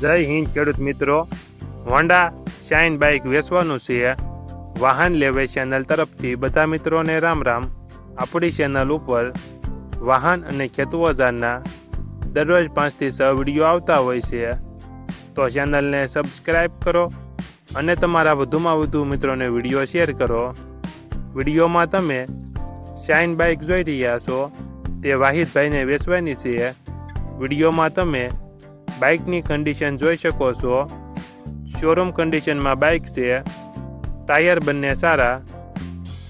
જય હિન્દ, ખેડૂત મિત્રો. હોન્ડા શાઇન બાઇક વેચવાનું છે. વાહન લેવે ચેનલ તરફથી બધા મિત્રોને રામ રામ. આપણી ચેનલ ઉપર વાહન અને ખેતુ ઓજારના દરરોજ પાંચથી છ વીડિયો આવતા હોય છે. તો ચેનલને સબસ્ક્રાઈબ કરો અને તમારા વધુમાં વધુ મિત્રોને વીડિયો શેર કરો. વિડીયોમાં તમે શાઇન બાઇક જોઈ રહ્યા છો તે વાહિદભાઈને વેચવાની છે. વિડીયોમાં તમે બાઇકની કન્ડિશન જોઈ શકો છો. શોરૂમ કન્ડિશનમાં બાઇક છે. ટાયર બંને સારા.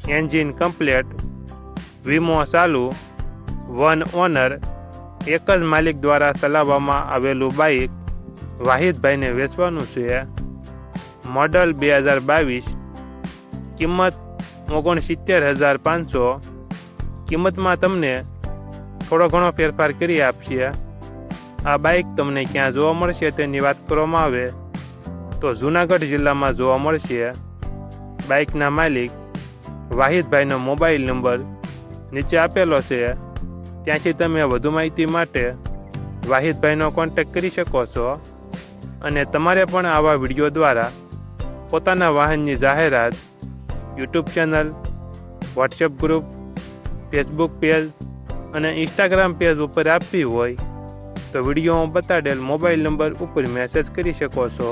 એન્જિન કમ્પ્લેટ વીમો ચાલુ. વન ઓનર એક જ માલિક દ્વારા ચલાવવામાં આવેલું બાઇક વાહિદભાઈને વેચવાનું છે. મોડલ બે હજાર બાવીસ. કિંમત ઓગણસિત્તેર હજાર પાંચસો. કિંમતમાં તમને થોડો ઘણો ફેરફાર કરી આપશે. આ બાઇક તમને ક્યાં જોવા મળશે તેની વાત કરવામાં આવે. તો જૂનાગઢ જિલ્લામાં જોવા મળશે. બાઇકના માલિક વાહિદભાઈનો મોબાઈલ નંબર નીચે આપેલો છે. ત્યાંથી તમે વધુ માહિતી માટે વાહિદભાઈનો કોન્ટેક્ટ કરી શકો છો. અને તમારે પણ આવા વીડિયો દ્વારા પોતાના વાહનની જાહેરાત, YouTube channel, WhatsApp group, Facebook page અને ઇન્સ્ટાગ્રામ પેજ ઉપર આપવી હોય તો વીડિયો બતાડેલ મોબાઈલ નંબર ઉપર મેસેજ કરી શકો છો.